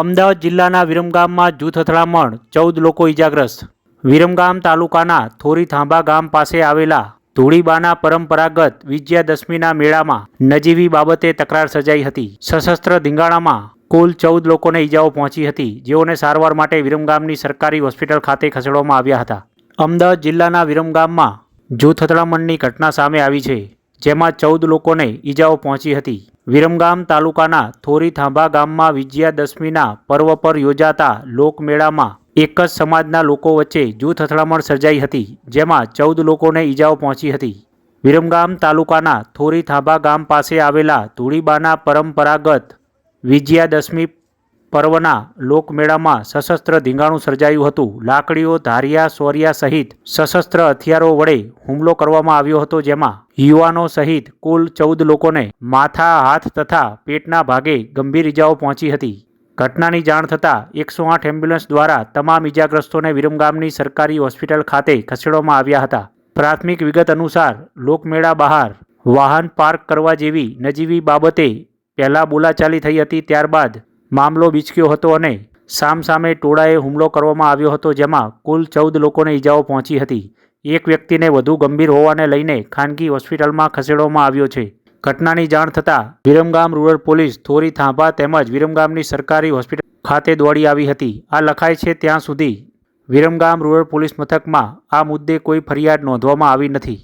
અમદાવાદ જિલ્લાના વિરમગામમાં જૂથ અથડામણ, ચૌદ લોકો ઇજાગ્રસ્ત વિરમગામ તાલુકાના થોરી થાંભા ગામ પાસે આવેલા ધૂળીબાના પરંપરાગત વિજયાદશમીના મેળામાં નજીવી બાબતે તકરાર સર્જાઈ હતી. સશસ્ત્ર ધીંગાણામાં કુલ ચૌદ લોકોને ઈજાઓ પહોંચી હતી, જેઓને સારવાર માટે વિરમગામની સરકારી હોસ્પિટલ ખાતે ખસેડવામાં આવ્યા હતા. અમદાવાદ જિલ્લાના વિરમગામમાં જૂથ અથડામણની ઘટના સામે આવી છે, જેમાં ચૌદ લોકોને ઈજાઓ પહોંચી હતી. વિરમગામ તાલુકાના થોરી થાંભા ગામમાં વિજયાદશમીના પર્વ પર યોજાતા લોકમેળામાં એક જ સમાજના લોકો વચ્ચે જૂથ અથડામણ સર્જાઈ હતી, જેમાં ચૌદ લોકોને ઈજાઓ પહોંચી હતી. વિરમગામ તાલુકાના થોરી થાંભા ગામ પાસે આવેલા ધૂળીબાના પરંપરાગત વિજયાદશમી પર્વના લોકમેળામાં સશસ્ત્ર ધીંગાણું સર્જાયું હતું. લાકડીઓ, ધારિયા, સોરિયા સહિત સશસ્ત્ર હથિયારો વડે હુમલો કરવામાં આવ્યો હતો, જેમાં યુવાનો સહિત કુલ ચૌદ લોકોને માથા, હાથ તથા પેટના ભાગે ગંભીર ઇજાઓ પહોંચી હતી. ઘટનાની જાણ થતાં એકસો આઠ એમ્બ્યુલન્સ દ્વારા તમામ ઇજાગ્રસ્તોને વિરમગામની સરકારી હોસ્પિટલ ખાતે ખસેડવામાં આવ્યા હતા. પ્રાથમિક વિગત અનુસાર, લોકમેળા બહાર વાહન પાર્ક કરવા જેવી નજીવી બાબતે પહેલાં બોલાચાલી થઈ હતી, ત્યારબાદ મામલો બીચક્યો હતો અને સામસામે ટોળાએ હુમલો કરવામાં આવ્યો હતો, જેમાં કુલ ચૌદ લોકોને ઈજાઓ પહોંચી હતી. એક વ્યક્તિને વધુ ગંભીર હોવાને લઈને ખાનગી હોસ્પિટલમાં ખસેડવામાં આવ્યો છે. ઘટનાની જાણ થતાં વિરમગામ રૂરલ પોલીસ થોરી થાંભા તેમજ વિરમગામની સરકારી હોસ્પિટલ ખાતે દોડી આવી હતી. આ લખાય છે, ત્યાં સુધી વિરમગામ રૂરલ પોલીસ મથકમાં આ મુદ્દે કોઈ ફરિયાદ નોંધવામાં આવી નથી.